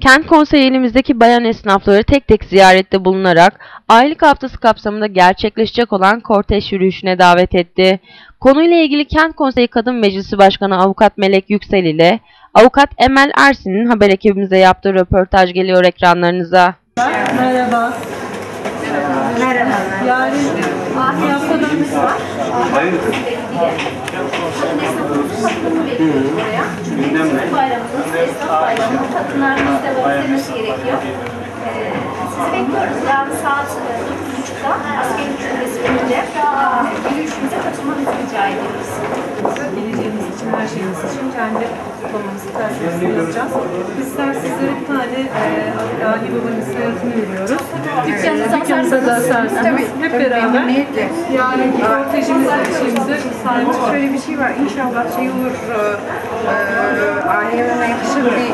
Kent Konseyi ilimizdeki bayan esnafları tek tek ziyarette bulunarak aylık haftası kapsamında gerçekleşecek olan kortej yürüyüşüne davet etti. Konuyla ilgili Kent Konseyi Kadın Meclisi Başkanı Avukat Melek Yüksel ile Avukat Emel Ersin'in haber ekibimize yaptığı röportaj geliyor ekranlarınıza. Merhaba. Yarın bir haftadan var. Esnaf bayramı, kadınlarımız da vermemiz gerekiyor. Ee, sizi bekliyoruz. Yarın saat e, 9.30'da askeri şubesi önünde e, yürüyüşümüze katılmanızı rica ediyoruz. Geleceğimiz için, her şeyimiz için kendi kutlamamızı tercihimizi yapacağız. Bizler sizlere tane e, Ali Baba'nın hissiyatını veriyoruz. Dükkanınıza Dükkanınıza da asarsınız. Hep beraber yarınki kortejimizde şeyimize sahip çıkalım. Şöyle bir şey var. İnşallah şey olur. E, e, aileme yakışır bir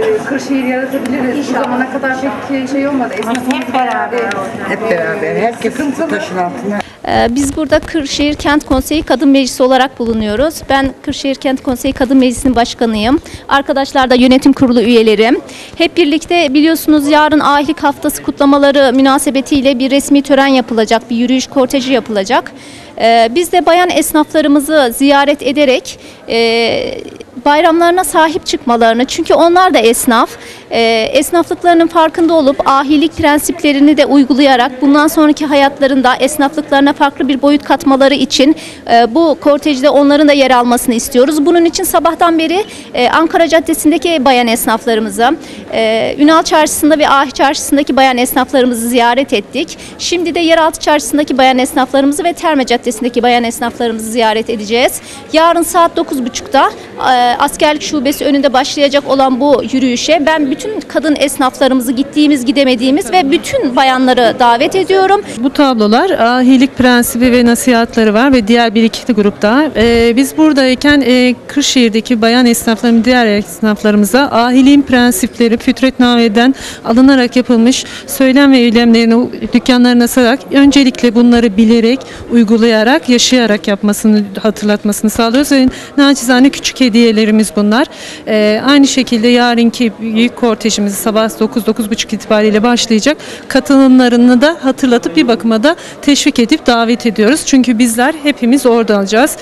e, Kırşehir yaratabiliriz. Bu zamana kadar pek şey olmadı. Esnafımız hep beraber. Hep beraber herkes taşın altına. Ee, Biz burada Kırşehir Kent Konseyi Kadın Meclisi olarak bulunuyoruz. Ben Kırşehir Kent Konseyi Kadın Meclisi'nin başkanıyım. Arkadaşlar da yönetim kurulu üyelerim. Hep birlikte biliyorsunuz yarın ahilik haftası kutlamaları münasebetiyle bir resmi tören yapılacak, bir yürüyüş korteji yapılacak. Ee, Biz de bayan esnaflarımızı ziyaret ederek e, bayramlarına sahip çıkmalarını çünkü onlar da esnaf e, esnaflıklarının farkında olup ahilik prensiplerini de uygulayarak bundan sonraki hayatlarında esnaflıklarına farklı bir boyut katmaları için e, bu kortejde onların da yer almasını istiyoruz. Bunun için sabahtan beri e, Ankara Caddesi'ndeki bayan esnaflarımızı, e, Ünal Çarşısı'nda ve Ahi Çarşısı'ndaki bayan esnaflarımızı ziyaret ettik. Şimdi de Yeraltı Çarşısı'ndaki bayan esnaflarımızı ve Terme Caddesi'ndeki bayan esnaflarımızı ziyaret edeceğiz. Yarın saat 9.30'da e, askerlik şubesi önünde başlayacak olan bu yürüyüşe ben bütün kadın esnaflarımızı gittiğimiz gidemediğimiz ve bütün bayanları davet ediyorum. Bu tablolar ahilik prensibi ve nasihatleri var ve diğer bir iki grupta. Ee, biz buradayken e, Kırşehir'deki bayan esnaflarımız, diğer esnaflarımıza ahiliğin prensipleri fütretnameden alınarak yapılmış söylem ve eylemlerini dükkanlarına asarak öncelikle bunları bilerek, uygulayarak, yaşayarak yapmasını hatırlatmasını sağlıyoruz. Ve naçizane küçük hediyelerimiz bunlar. Ee, aynı şekilde yarınki büyük kortejimiz sabah 9-9.30 itibariyle başlayacak. Katılımlarını da hatırlatıp bir bakıma da teşvik edip davet ediyoruz. Çünkü bizler hepimiz orada olacağız.